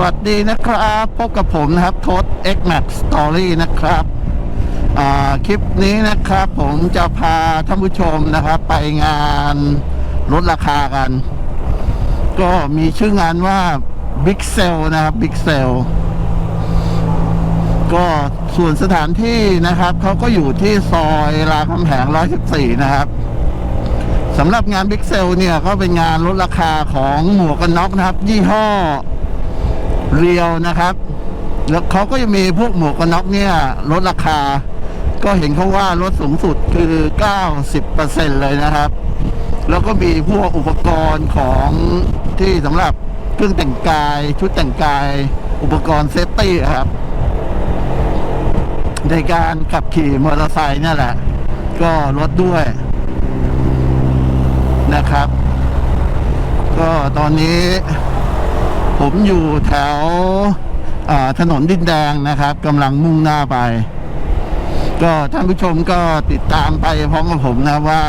สวัสดีนะครับ พบกับผมนะครับทศ X Max Story นะครับคลิปนี้นะครับ ผมจะพาท่านผู้ชมนะครับ ไปงานลดราคากัน ก็มีชื่องานว่า Big Sale นะครับ Big Sale ก็ส่วนสถานที่นะครับ เขาก็อยู่ที่ซอยรามคำแหง 114 นะครับสำหรับงาน Big Sale เนี่ยก็เป็นงานลดราคาของหมวกกันน็อกนะครับ ยี่ห้อ เรียวนะครับ แล้วเขาก็จะมีพวกหมวกกันน็อกเนี่ยลดราคา ก็เห็นเขาว่าลดสูงสุดคือ 90%เลยนะครับ แล้วก็มีพวกอุปกรณ์ของที่สำหรับเครื่องแต่งกาย ชุดแต่งกาย อุปกรณ์เซฟตี้ครับ ในการขับขี่มอเตอร์ไซค์นี่แหละ ก็ลดด้วยนะครับ ก็ตอนนี้ ผมอยู่แถวถนนดินแดงนะครับกำลังมุ่งหน้าไป ก็ท่านผู้ชมก็ติดตามไปพร้อมกับผมนะว่า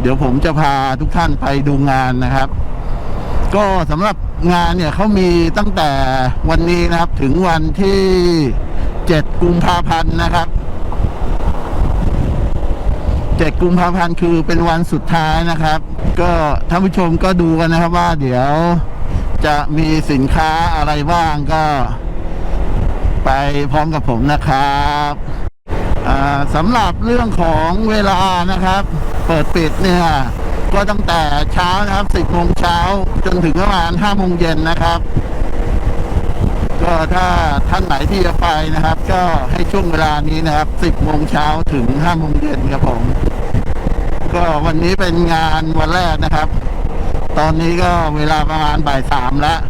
เดี๋ยวผมจะพาทุกท่านไปดูงานนะครับ ก็สำหรับงานเนี่ยเขามีตั้งแต่วันนี้นะครับถึงวันที่ 7 กุมภาพันธ์นะครับ 7 กุมภาพันธ์คือเป็นวันสุดท้ายนะครับ ก็ท่านผู้ชมก็ดูกันนะครับว่าเดี๋ยว จะมีสินค้าอะไรบ้างก็ ไปพร้อมกับผมนะครับสำหรับเรื่องของเวลานะครับ เปิดปิดเนี่ยก็ตั้งแต่เช้านะครับ 10โมงเช้าจนถึงประมาณ5โมงเย็นนะครับ ก็ถ้าท่านไหนที่จะไปนะครับ ก็ให้ช่วงเวลานี้นะครับ 10โมงเช้าถึง5โมงเย็นครับผม ก็วันนี้เป็นงานวันแรกนะครับ ตอนนี้ก็เวลาประมาณบ่ายสามแล้ว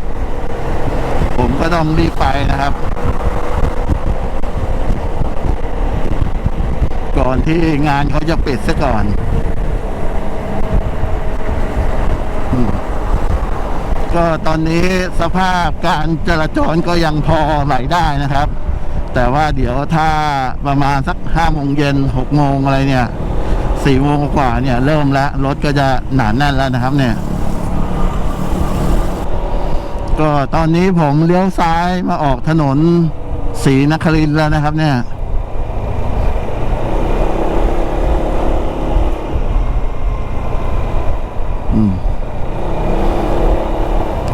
ผมก็ต้องรีบไปนะครับ ก่อนที่งานเขาจะปิดซะก่อนอก็ตอนนี้สภาพการจราจรก็ยังพอไหลได้นะครับ แต่ว่าเดี๋ยวถ้าประมาณสักห้าโมงเย็นหกโมงอะไรเนี่ยสี่โมงกว่าเนี่ย เริ่มแล้วรถก็จะหนาแน่นแล้วนะครับเนี่ย ก็ตอนนี้ผมเลี้ยวซ้ายมาออกถนนศรีนครินทร์แล้วนะครับเนี่ย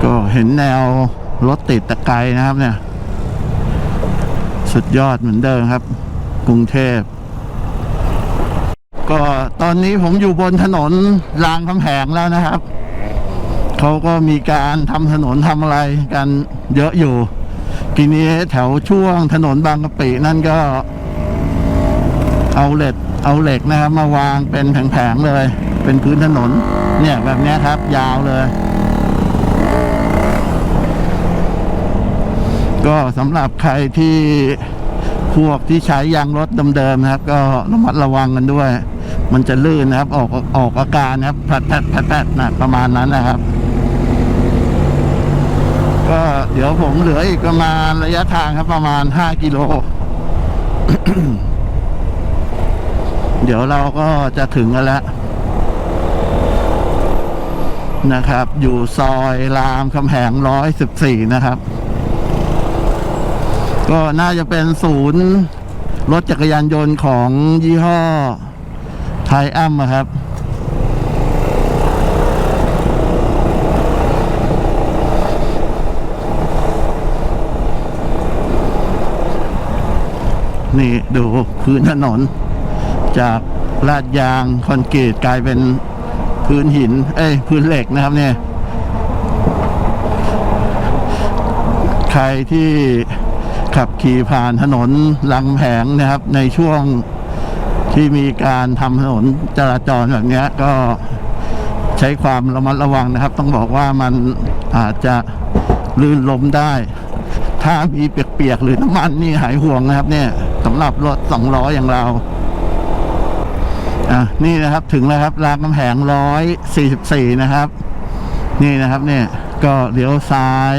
ก็เห็นแนวรถติดตะไกลนะครับเนี่ย สุดยอดเหมือนเดิมครับ กรุงเทพ ก็ตอนนี้ผมอยู่บนถนนรางคำแหงแล้วนะครับ เขาก็มีการทำถนนทำอะไรกันเยอะอยู่ทีนี้แถวช่วงถนนบางกะปินั่นก็ เอาเหล็กเอาเหล็กนะครับ มาวางเป็นแผงๆเลย เป็นพื้นถนน เนี่ยแบบนี้ครับ ยาวเลย ก็สำหรับใครที่พวกที่ใช้ยางรถเดิมๆนะครับ ก็ระมัดระวังกันด้วย มันจะลื่นนะครับ ออกออกอาการนะครับแผดแผดแผดแผดนะประมาณนั้นนะครับ ก็ เดี๋ยวผมเหลืออีกประมาณระยะทางครับประมาณ 5 กิโล เดี๋ยวเราก็จะถึงกันแล้ว นะครับ อยู่ซอยรามคำแหงร้อยสิบสี่นะครับ ก็น่าจะเป็นศูนย์รถจักรยานยนต์ของยี่ห้อไทอัมครับ นี่ดูพื้นถนน จากลาดยางคอนกรีตกลายเป็นพื้นหิน เอ้ย พื้นเหล็กนะครับเนี่ย ใครที่ขับขี่ผ่านถนนลังแผงนะครับ ในช่วงที่มีการทำถนนจราจรแบบนี้ก็ใช้ความระมัดระวังนะครับ ต้องบอกว่ามันอาจจะลื่นล้มได้ ถ้ามีเปียกๆหรือน้ำมันนี่หายห่วงนะครับ เนี่ยสำหรับรถสองล้ออย่างเราอะนี่นะครับถึงแล้วครับรามคำแหงร้อยสี่สิบสี่นะครับ นี่นะครับเนี่ยก็เลี้ยวซ้าย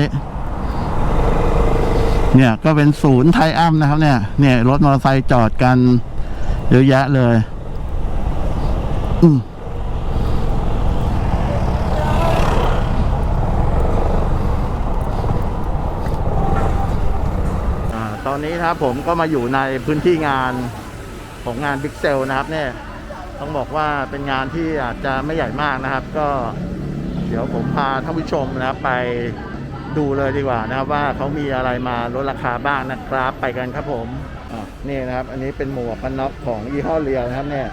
เนี่ยก็เป็นศูนย์ไทอ้ํนะครับ เนี่ย เนี่ยรถมอเตอร์ไซค์จอดกันเยอะแยะเลย อืม อนนี้นะครับผมก็มาอยู่ในพื้นที่งานของงานบิ๊กเซลนะครับเนี่ยต้องบอกว่าเป็นงานที่อาจจะไม่ใหญ่มากนะครับ ก็เดี๋ยวผมพาท่านผู้ชมนะครับไปดูเลยดีกว่านะครับ ว่าเขามีอะไรมาลดราคาบ้างนะครับ ไปกันครับผมนี่นะครับ อันนี้เป็นหมวกกันน็อกของยี่ห้อเรียวนะครับเนี่ย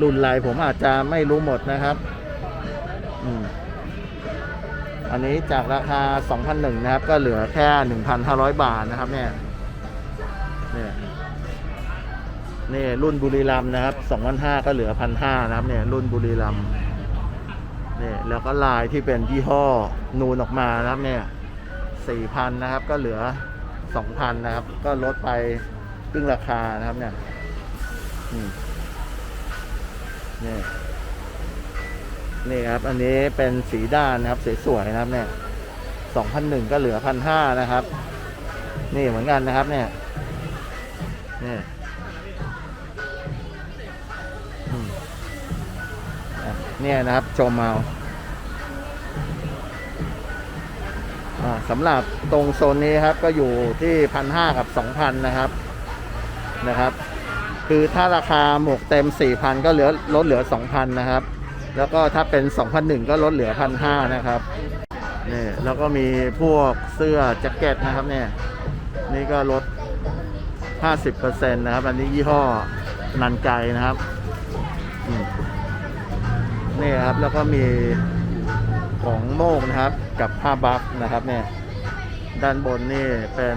รุ่นไรผมอาจจะไม่รู้หมดนะครับ อันนี้จากราคา 2,001นะครับ ก็เหลือแค่ 1,500 บาทนะครับเนี่ยเนี่ยนี่รุ่นบุรีรัมนะครับ2,500ก็เหลือ 1,500นะครับเนี่ยรุ่นบุรีรัมเนี่ยแล้วก็ลายที่เป็นยี่ห้อนูนออกมานะครับเนี่ย4,000นะครับ ก็เหลือ 2,000นะครับ ก็ลดไปครึ่งราคานะครับเนี่ยเนี่ย นี่ครับ อันนี้เป็นสีด้านนะครับสวยๆนะครับเนี่ยสองพันหนึ่งก็เหลือพันห้านะครับ นี่เหมือนกันนะครับเนี่ยนี่อืมอะเนี่ยนะครับชมเอาอ่าสำหรับตรงโซนนี้ครับก็อยู่ที่พันห้ากับสองพันนะครับนะครับ คือถ้าราคาหมวกเต็มสี่พันก็เหลือลดเหลือสองพันนะครับ แล้วก็ถ้าเป็น 2,001 ก็ลดเหลือ1,500นะครับนี่แล้วก็มีพวกเสื้อแจ็คเก็ตนะครับเนี่ยนี่ก็ลด 50%นะครับ อันนี้ยี่ห้อนันไกนะครับนี่ครับแล้วก็มีของโมกนะครับ กับผ้าบัฟนะครับเนี่ยด้านบนนี่เป็น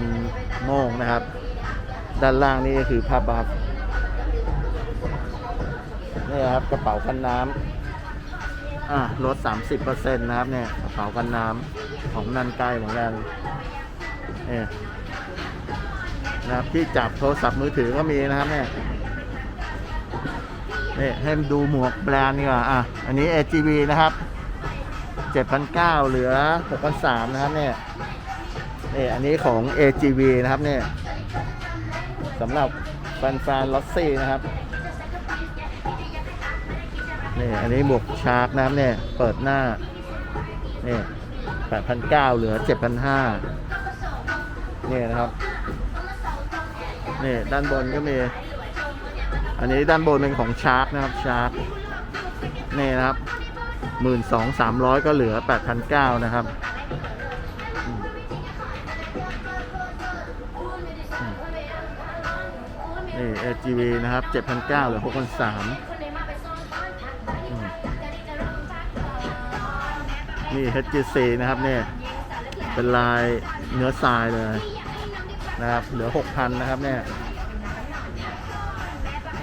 โมกนะครับ ด้านล่างนี่ก็คือผ้าบัฟนี่ครับกระเป๋ากันน้ำ อะลด 30%นะครับเนี่ยกระเป๋ากันน้ำของนันไกเหมือนกันเนี่ยนะครับที่จับโทรศัพท์มือถือก็มีนะครับเนี่ยนี่ให้ดูหมวกแบรนด์ดีกว่าอะอันนี้ AGV นะครับ 7,900 เหลือ 6,300 นะครับเนี่ยนี่อันนี้ของ AGV นะครับเนี่ยสำหรับแฟนๆลอสซี่นะครับ นี่อันนี้บวกชาร์กนะครับเนี่ยเปิดหน้าเนี่ยแปดพันเก้าเหลือเจ็ดพันห้าเนี่ยนะครับนี่ด้านบนก็มี อันนี้ด้านบนเป็นของชาร์กนะครับชาร์กนี่นะครับหมื่นสองสามร้อยก็เหลือแปดพันเก้านะครับนี่ LGV นะครับเจ็ดพัน7,900หรือหกพันสาม นี่ HGC นะครับเนี่ยเป็นลายเนื้อทรายเลยนะครับ เหลือ 6,000 นะครับเนี่ย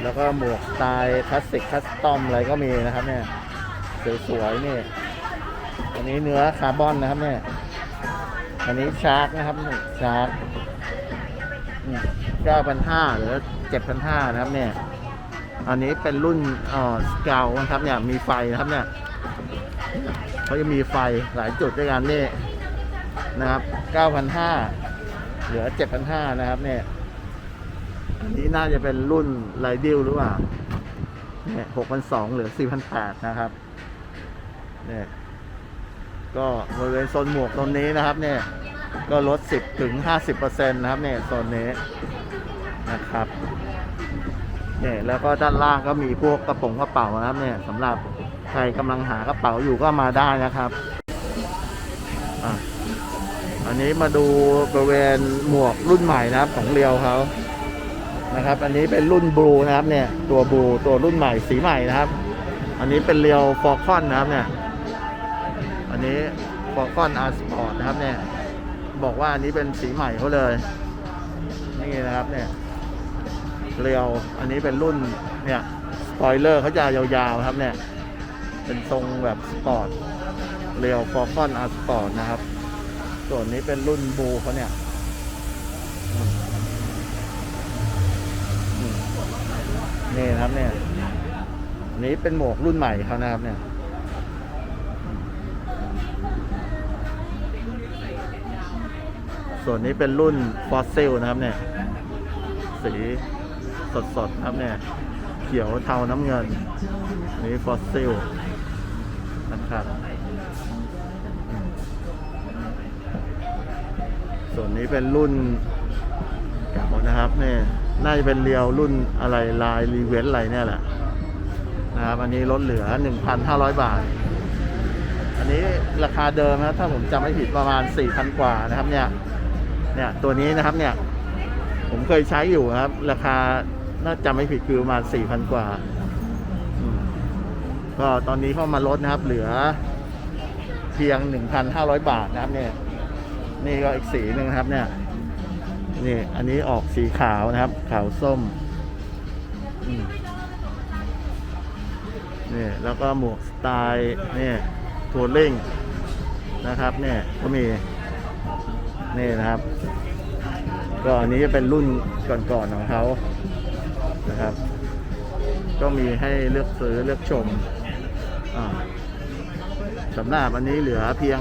แล้วก็หมวกสไตล์คลาสสิกคัสตอมอะไรก็มีนะครับเนี่ย สวยๆนี่อันนี้เนื้อคาร์บอนนะครับเนี่ย อันนี้ชาร์กนะครับนี่ชาร์ก9,500หรือ7,500นะครับเนี่ย อันนี้เป็นรุ่นเอ่อสเกลนะครับเนี่ย มีไฟนะครับเนี่ย เขาจะมีไฟหลายจุดด้วยกันนี่นะครับ 9,500 เหลือ 7,500 นะครับเนี่ยอันนี้น่าจะเป็นรุ่นไรดิลหรือเปล่าเนี่ย6,200 เหลือ 4,800 นะครับเนี่ยก็บริเวณโซนหมวกตรงนี้นะครับเนี่ยก็ลด 10ถึง50%นะครับเนี่ยโซนนี้นะครับเนี่ยแล้วก็ด้านล่างก็มีพวกกระป๋องกระเป๋านะครับเนี่ยสำหรับ ครกำลังหากระเป๋าอยู่ก็มาได้นะครับออันนี้มาดูบริเวณหมวกรุ่นใหม่นะครับของเรียวเขานะครับ อันนี้เป็นรุ่นบลูนะครับเนี่ย ตัวบลูตัวรุ่นใหม่สีใหม่นะครับ อันนี้เป็นเรียวฟอร์คอนนะครับเนี่ย อันนี้ฟอร์คอนอาร์สปอร์ตนะครับเนี่ย บอกว่าอันนี้เป็นสีใหม่เขาเลย นี่นะครับเนี่ยเรียว อันนี้เป็นรุ่นเนี่ยสปอยเลอร์เขาจะยาวๆครับเนี่ย เป็นทรงแบบสปอร์ตเรียวฟอร์คอนอาร์สปอร์ตนะครับ ส่วนนี้เป็นรุ่นบูเขาเนี่ยนี่นะครับเนี่ยนี้เป็นหมวกรุ่นใหม่เขานะครับเนี่ยส่วนนี้เป็นรุ่นฟอสซิลนะครับเนี่ย สีสดๆครับเนี่ย เขียวเทาน้ำเงินนนี้ฟอสซิล นะครับส่วนนี้เป็นรุ่นเก่านะครับเนี่ยน่าจะเป็นเรียวรุ่นอะไรลายรีเวนอะไรเนี่ยแหละนะครับอันนี้ลดเหลือ 1,500 บาท อันนี้ราคาเดิมนะถ้าผมจำไม่ผิดประมาณ 4,000 กว่านะครับเนี่ยเนี่ยตัวนี้นะครับเนี่ยผมเคยใช้อยู่ครับ ราคาน่าจำไม่ผิดคือประมาณ4,000 กว่า ก็ตอนนี้เข้ามาลดนะครับ เหลือเพียง 1,500 บาทนะครับเนี่ยนี่ก็อีกสีหนึ่งนะครับเนี่ยนี่อันนี้ออกสีขาวนะครับ ขาวส้มมนี่แล้วก็หมวกสไตล์นี่ทัวริงนะครับเนี่ยก็มีนี่นะครับ ก็อันนี้จะเป็นรุ่นก่อนๆของเขานะครับ ก็มีให้เลือกซื้อเลือกชม สำหรับอันนี้เหลือเพียง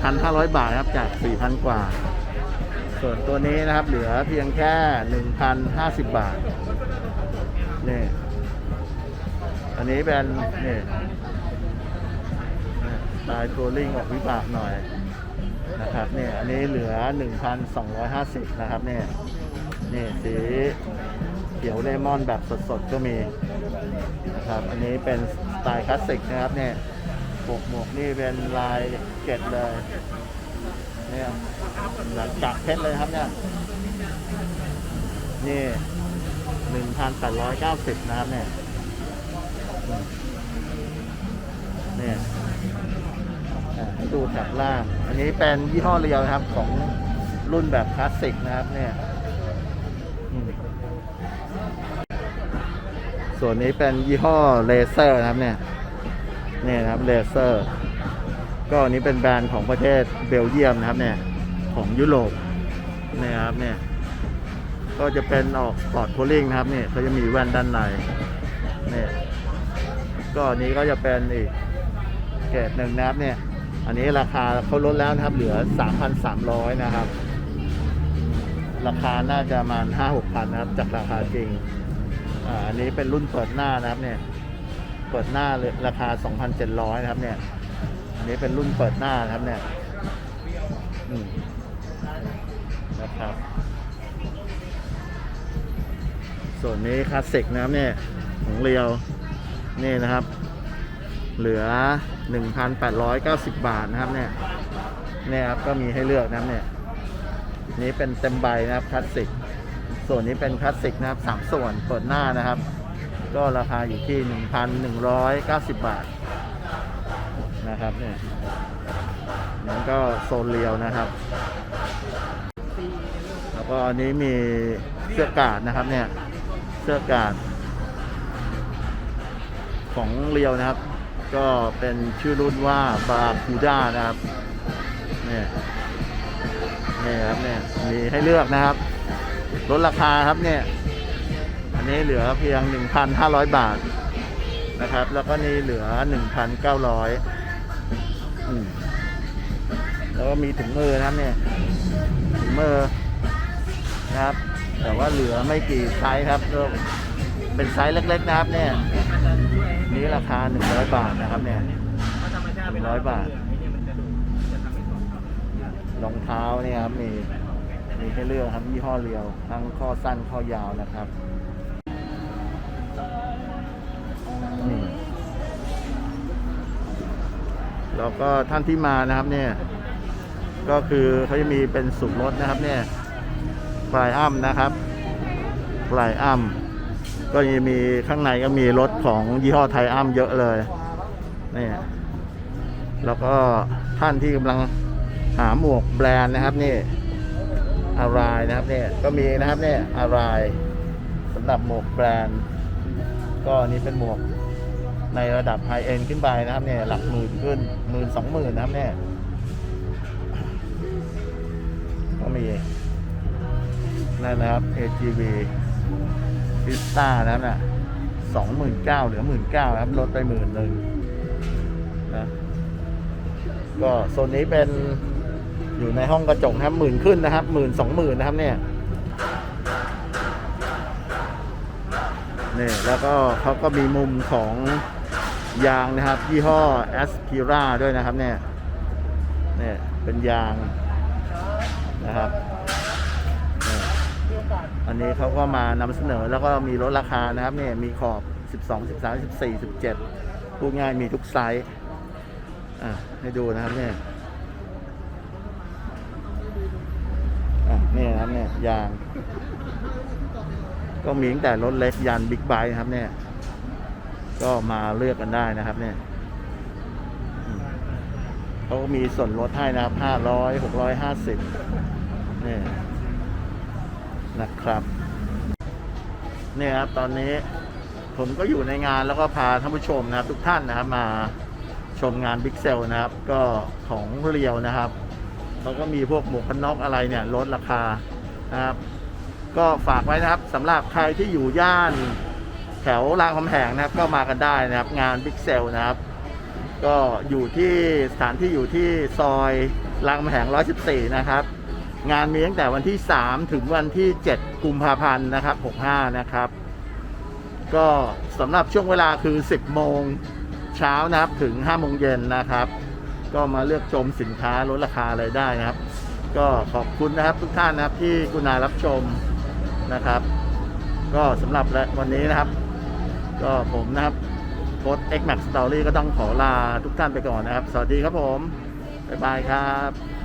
1,500 บาทครับจาก 4,000 กว่า ส่วนตัวนี้นะครับเหลือเพียงแค่ 1,050 บาทนี่อันนี้เป็นนี่สไตล์ทัวริงออกวิบากหน่อยนะครับเนี่ยอันนี้เหลือ 1,250 นะครับเนี่ยนี่สีเขียวเลมอนแบบสดๆก็มีนะครับ อันนี้เป็น สไตล์คลาสสิกนะครับเนี่ยหมวกหมวกนี่เป็นลายเกตเลยเนี่ยหลังจากเพชรเลยครับเนี่ยนี่หนึ่งพันแปดร้อยเก้าสิบนะครับเนี่ยเนี่ยดูแถบล่าง อันนี้เป็นยี่ห้อเรียวนะครับของรุ่นแบบคลาสสิกนะครับเนี่ย ส่วนนี้เป็นยี่ห้อเลเซอร์นะครับเนี่ยนี่นะครับเลเซอร์ ก็อันนี้เป็นแบรนด์ของประเทศเบลเยียมนะครับเนี่ยของยุโรปเนี่ยครับเนี่ยก็จะเป็นออกสปอร์ตโพลิงนะครับเนี่ยเขาจะมีแว่นด้านในเนี่ยก็อันนี้ก็จะเป็นอีกเกรดหนึ่งนะครับเนี่ยอันนี้ราคาเขาลดแล้วนะครับเหลือ 3,300 นะครับ ราคาน่าจะประมาณ5-6พันนะครับ จากราคาจริง อันนี้เป็นรุ่นเปิดหน้านะครับเนี่ย เปิดหน้าเลยราคา 2,700 นะครับเนี่ย อันนี้เป็นรุ่นเปิดหน้านะครับเนี่ยนะครับ ส่วนนี้คลาสสิกนะครับเนี่ย ของเรียว นี่นะครับ เหลือ 1,890 บาทนะครับเนี่ย เนี่ยครับก็มีให้เลือกนะครับเนี่ย นี้เป็นเต็มใบนะครับคลาสสิก ส่วนนี้เป็นคลาสสิกนะครับสามส่วนเปิดหน้านะครับ ก็ราคาอยู่ที่ 1,190 บาทนะครับเนี่ยนั่นก็โซนเรียวนะครับ แล้วก็อันนี้มีเสื้อกาดนะครับเนี่ยเสื้อกาดของเรียวนะครับ ก็เป็นชื่อรุ่นว่าบาคูด้านะครับเนี่ยนี่ครับเนี่ยมีให้เลือกนะครับ ลดราคาครับเนี่ย อันนี้เหลือเพียง 1,500 บาทนะครับ แล้วก็นี่เหลือ 1,900อืมแล้วก็มีถุงมือนะครับเนี่ยถุงมือนะครับ แต่ว่าเหลือไม่กี่ไซส์ครับก็เป็นไซส์เล็ก ๆ นะครับ เนี่ย นี้ราคา 100 บาทนะครับเนี่ย100 บาทรองเท้าเนี่ยครับมี มีให้เลือกครับยี่ห้อเรียว ทั้งข้อสั้นข้อยาวนะครับแล้วก็ท่านที่มานะครับเนี่ย ก็คือเขาจะมีเป็นสูตรลดนะครับเนี่ยปลายอ้ำนะครับปลายอ้ำก็จะมีข้างในก็มีรถของยี่ห้อไทยอ้ำเยอะเลยนี่แล้วก็ท่านที่กำลังหาหมวกแบรนด์นะครับนี่ อารายนะครับเนี่ยก็มีนะครับเนี่ยอารายสำหรับหมวกแบรนด์ ก็อันนี้เป็นหมวกในระดับไฮเอ็นขึ้นไปนะครับเนี่ยหลักหมื่นขึ้นหมื่นสองหมื่นนะครับเนี่ยก็มีนั่นนะครับ AGV พิสต้านะครับน่ะสองหมื่นเก้าเหลือหมื่นเก้าครับลดไปหมื่นหนึ่งนะก็โซนนี้เป็น อยู่ในห้องกระจกนะครับหมื่นขึ้นนะครับหมื่นสองหมื่นนะครับเนี่ยนี่แล้วก็เขาก็มีมุมของยางนะครับยี่ห้อ a s p i r a ด้วยนะครับเนี่ยเนี่ยเป็นยางนะครับนี่อันนี้เขาก็มานำเสนอแล้วก็มีลดราคานะครับเนี่ยมีขอบ 12 13 14 17พูดง่ายมีทุกไซส์อะให้ดูนะครับเนี่ยอะ นี่นะครับเนี่ยยาง ก็มีตั้งแต่รถเล็กยันบิ๊กไบค์ครับเนี่ย ก็มาเลือกกันได้นะครับ เนี่ยเขาก็มีส่วนลดให้นะครับห้าร้อยหกร้อยห้าสิบนี่นะครับเนี่ยครับตอนนี้ผมก็อยู่ในงานแล้วก็พาท่านผู้ชมนะครับ ทุกท่านนะครับมาชมงานบิ๊กเซลนะครับ ก็ของเรียวนะครับ เขาก็มีพวกหมวกกันน็อกอะไรเนี่ยลดราคานะครับ ก็ฝากไว้นะครับสำหรับใครที่อยู่ย่านแถวรามคำแหงนะครับ ก็มากันได้นะครับ งานบิ๊กเซลนะครับ ก็อยู่ที่สถานที่อยู่ที่ซอยรามคำแหง 114 นะครับ งานมีตั้งแต่วันที่ 3 ถึงวันที่ 7 กุมภาพันธ์นะครับ 65 นะครับ ก็สำหรับช่วงเวลาคือ 10 โมงเช้านะครับถึง 5 โมงเย็นนะครับ ก็มาเลือกชมสินค้าลดราคาอะไรได้นะครับ ก็ขอบคุณนะครับทุกท่านนะครับที่กุณารับชมนะครับ ก็สำหรับวันนี้นะครับ ก็ผมนะครับโค้ด X Max Story ก็ต้องขอลาทุกท่านไปก่อนนะครับ สวัสดีครับผม บ๊ายบายครับ